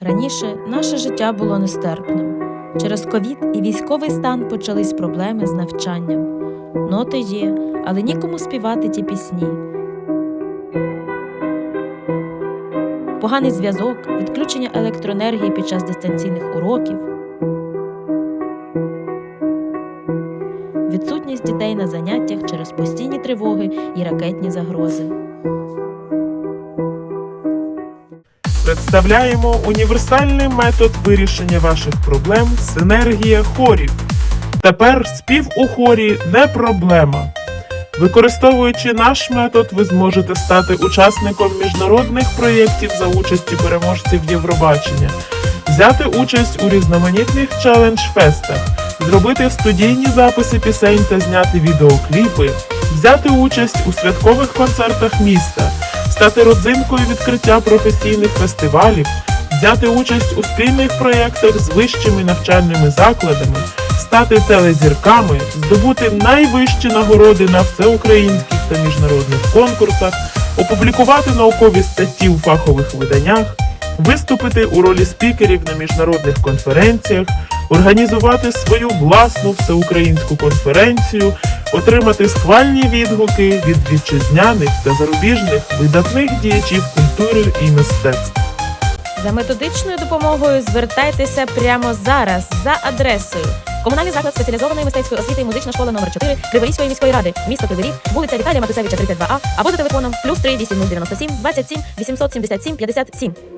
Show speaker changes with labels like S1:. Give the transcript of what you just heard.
S1: Раніше наше життя було нестерпним. Через ковід і військовий стан почались проблеми з навчанням. Ноти є, але нікому співати ті пісні. Поганий зв'язок, відключення електроенергії під час дистанційних уроків, відсутність дітей на заняттях через постійні тривоги і ракетні загрози.
S2: Представляємо універсальний метод вирішення ваших проблем синергія хорів. Тепер спів у хорі не проблема. Використовуючи наш метод, ви зможете стати учасником міжнародних проєктів за участі переможців Євробачення, взяти участь у різноманітних челендж-фестах, зробити студійні записи пісень та зняти відеокліпи, взяти участь у святкових концертах міста, стати родзинкою відкриття професійних фестивалів, взяти участь у спільних проєктах з вищими навчальними закладами, стати телезірками, здобути найвищі нагороди на всеукраїнських та міжнародних конкурсах, опублікувати наукові статті у фахових виданнях, виступити у ролі спікерів на міжнародних конференціях, організувати свою власну всеукраїнську конференцію, отримати схвальні відгуки від вітчизняних та зарубіжних видатних діячів культури і мистецтв.
S1: За методичною допомогою звертайтеся прямо зараз за адресою. Комунальний заклад спеціалізованої мистецької освіти музична школа номер 4 Криворізької міської ради, місто Кривий вулиця Віталія Матусевича, 32А або за телефоном плюс 3 8097 27 877 57.